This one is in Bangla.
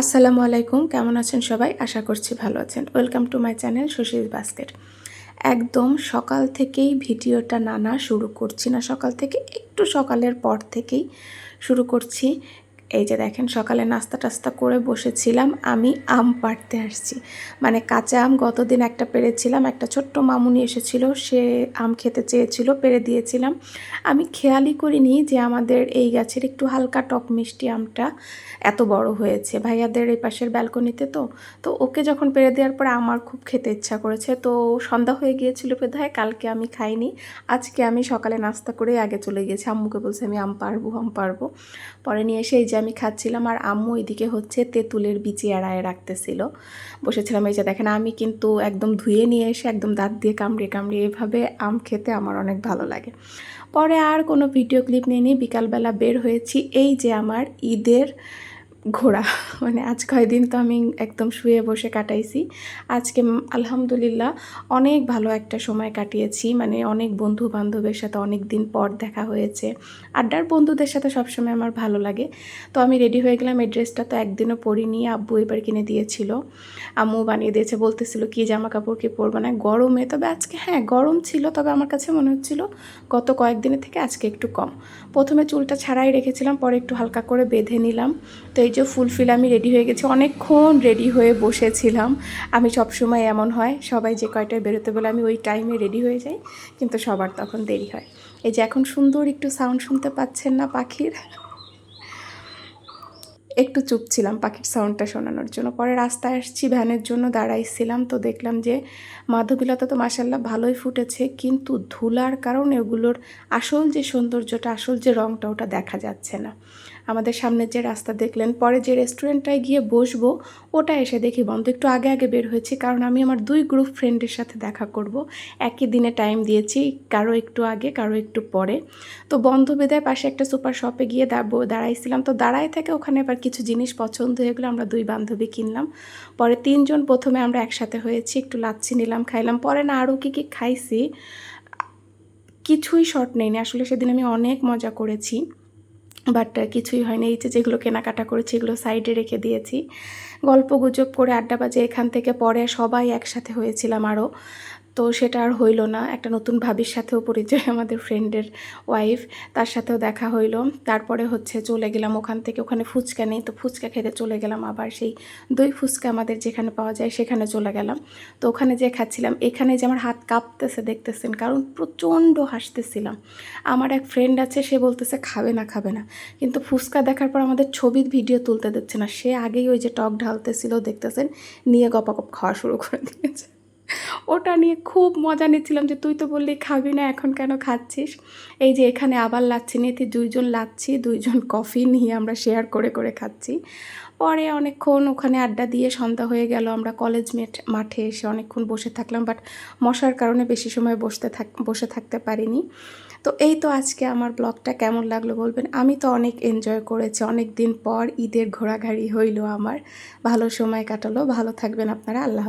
আসসালামু আলাইকুম, কেমন আছেন সবাই? আশা করছি ভালো আছেন। Welcome to my channel Sushil basket একদম সকাল থেকেই ভিডিওটা নানা শুরু করছি না। সকাল থেকে একটু সকালের পর থেকেই শুরু করছি। এই যে দেখেন, সকালে নাস্তা টাস্তা করে বসেছিলাম, আমি আম পাড়তে আসছি। মানে কাঁচা আম গতদিন একটা পেরেছিলাম একটা ছোট্ট মামুনি এসেছিল, সে আম খেতে চেয়েছিল পেরে দিয়েছিলাম। আমি খেয়ালই করিনি যে আমাদের এই গাছের একটু হালকা টক মিষ্টি আমটা এত বড় হয়েছে। ভাইয়াদের এই পাশের ব্যালকনিতে তো তো ওকে যখন পেরে দেওয়ার পরে আমার খুব খেতে ইচ্ছা করেছে, তো সন্ধ্যা হয়ে গিয়েছিল বোধহয়, কালকে আমি খাইনি, আজকে আমি সকালে নাস্তা করে আগে চলে গিয়েছি। আম্মুকে বলছে, আমি আম পারব আম পারব পরে নিয়ে এসে এই যে আমি খাচ্ছিলাম আর আম্মু এদিকে হচ্ছে তেঁতুলের বিচি এড়ায় রাখতেছিল। বসেছিলাম, এই যে দেখেন আমি কিন্তু একদম ধুয়ে নিয়ে এসে একদম দাঁত দিয়ে কামড়ে কামড়ে এভাবে আম খেতে আমার অনেক ভালো লাগে। পরে আর কোনো ভিডিও ক্লিপ নিয়ে বিকালবেলা বের হয়েছি। এই যে আমার ঈদের ঘোরা। মানে আজ কয়েকদিন তো আমি একদম শুয়ে বসে কাটাইছি। আজকে আলহামদুলিল্লাহ অনেক ভালো একটা সময় কাটিয়েছি। মানে অনেক বন্ধু বান্ধবের সাথে অনেক দিন পর দেখা হয়েছে। আড্ডার বন্ধুদের সাথে সবসময় আমার ভালো লাগে। তো আমি রেডি হয়ে গেলাম, এই ড্রেসটা তো একদিনও পরিনি, আব্বু এবার কিনে দিয়েছিল। আম্মু বানিয়ে দিয়েছে, বলতেছিল, কি জামা কাপড় কি পরবো? না গরমে, তবে আজকে হ্যাঁ গরম ছিল, তবে আমার কাছে মনে হচ্ছিল গত কয়েকদিনের থেকে আজকে একটু কম। প্রথমে চুলটা ছাড়াই রেখেছিলাম, পরে একটু হালকা করে বেঁধে নিলাম। তো এই যে ফুলফিল আমি রেডি হয়ে গেছি। অনেকক্ষণ রেডি হয়ে বসেছিলাম। আমি সবসময় এমন হয়, সবাই যে কয়টায় বেরোতে বলে আমি ওই টাইমে রেডি হয়ে যাই, কিন্তু সবার তখন দেরি হয়। এই যে এখন সুন্দর একটু সাউন্ড শুনতে পাচ্ছেন না পাখির? একটু চুপ ছিলাম পাখির সাউন্ডটা শোনানোর জন্য। পরে রাস্তায় আসছি, ভ্যানের জন্য দাঁড়াইছিলাম তো দেখলাম যে মাধবীলতা তো মাসাল্লাহ ভালোই ফুটেছে, কিন্তু ধুলার কারণে ওগুলোর আসল যে সৌন্দর্যটা, আসল যে রঙটা ওটা দেখা যাচ্ছে না। আমাদের সামনের যে রাস্তা দেখলেন, পরে যে রেস্টুরেন্টটায় গিয়ে বসবো, ওটা এসে দেখি বন্ধ। একটু আগে আগে বের হয়েছি, কারণ আমি আমার দুই গ্রুপ ফ্রেন্ডের সাথে দেখা করব। একই দিনে টাইম দিয়েছি, কারও একটু আগে, কারও একটু পরে। তো বন্ধ বেদায় পাশে একটা সুপার শপে গিয়ে দাঁড়াইছিলাম। তো দাঁড়াই থেকে ওখানে এবার কিছু জিনিস পছন্দ হয়ে গেলো, আমরা দুই বান্ধবী কিনলাম। পরে তিনজন প্রথমে আমরা একসাথে হয়েছি, একটু লাচ্ছি নিলাম, খাইলাম। পরে না আরও কী কী খাইছি, কিছুই শর্ট নেই আসলে সেদিন আমি অনেক মজা করেছি। বাট কিছুই হয়নি। এই যে যেগুলো কেনাকাটা করেছি, এগুলো সাইডে রেখে দিয়েছি। গল্প গুজব করে আড্ডা বাজে এখান থেকে পরে সবাই একসাথে হয়েছিলাম আরও তো সেটা আর হইল না। একটা নতুন ভাবির সাথেও পরিচয় আমাদের ফ্রেন্ডের ওয়াইফ তার সাথেও দেখা হইল। তারপরে হচ্ছে চলে গেলাম ওখান থেকে, ওখানে ফুচকা নেই, তো ফুচকা খেতে চলে গেলাম আবার সেই দই ফুচকা আমাদের যেখানে পাওয়া যায় সেখানে চলে গেলাম। তো ওখানে যে খাচ্ছিলাম। এখানে যে আমার হাত কাঁপতেছে, দেখতেছেন, কারণ প্রচণ্ড হাসতেছিলাম। আমার এক ফ্রেন্ড আছে, সে বলতেছে, খাবে না খাবে না। কিন্তু ফুচকা দেখার পর আমাদের ছবির ভিডিও তুলতে দিচ্ছে না। সে আগেই ওই যে টক ঢালতেছিল, দেখতেছেন, নিয়ে গপাগপ খাওয়া শুরু করে দিয়েছে। ওটা নিয়ে খুব মজা নিচ্ছিলাম যে তুই তো বললি খাবি না, এখন কেন খাচ্ছিস? এই যে এখানে আবার লাচ্ছি নিয়ে দুইজন লাচ্ছি, দুইজন কফি নিয়ে আমরা শেয়ার করে করে খাচ্ছি। পরে অনেকক্ষণ ওখানে আড্ডা দিয়ে সন্ধ্যা হয়ে গেল, আমরা কলেজ মেট মাঠে এসে অনেকক্ষণ বসে থাকলাম বাট মশার কারণে বেশি সময় বসতে থাক, বসে থাকতে পারিনি। তো এই তো আজকে আমার ব্লগটা কেমন লাগল বলবেন? আমি তো অনেক এনজয় করেছি অনেক দিন পর ঈদের ঘোরাঘাড়ি হইল আমার। ভালো সময় কাটালো, ভালো থাকবেন আপনারা, আল্লাহ